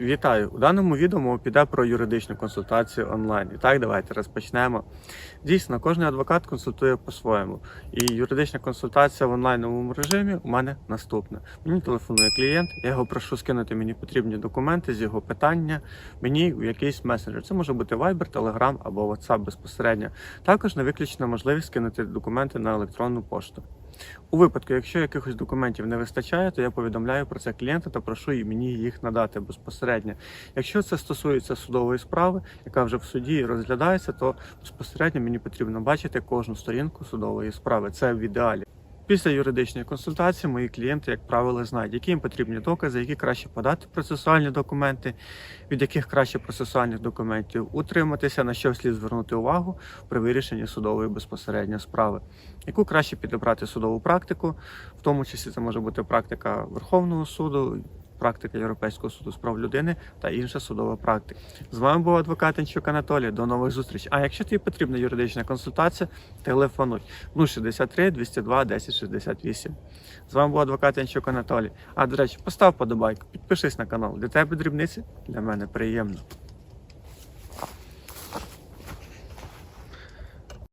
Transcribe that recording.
Вітаю! У даному відео мова піде про юридичну консультацію онлайн. І так, давайте розпочнемо. Дійсно, кожен адвокат консультує по-своєму. І юридична консультація в онлайновому режимі у мене наступна. Мені телефонує клієнт, я його прошу скинути мені потрібні документи з його питання мені в якийсь месенджер. Це може бути Viber, Telegram або WhatsApp безпосередньо. Також не виключена можливість скинути документи на електронну пошту. У випадку, якщо якихось документів не вистачає, то я повідомляю про це клієнта та прошу і мені їх надати безпосередньо. Якщо це стосується судової справи, яка вже в суді розглядається, то безпосередньо мені потрібно бачити кожну сторінку судової справи. Це в ідеалі. Після юридичної консультації мої клієнти, як правило, знають, які їм потрібні докази, які краще подати процесуальні документи, від яких краще процесуальних документів утриматися, на що слід звернути увагу при вирішенні судової безпосередньо справи, яку краще підібрати судову практику, в тому числі це може бути практика Верховного суду. Практика Європейського суду з прав людини та інша судова практика. З вами був адвокат Інчук Анатолій. До нових зустрічей. А якщо тобі потрібна юридична консультація, телефонуй 063 202 1068. З вами був адвокат Янчук Анатолій. А до речі, постав подобайку, підпишись на канал. Для тебе дрібниці, для мене приємно.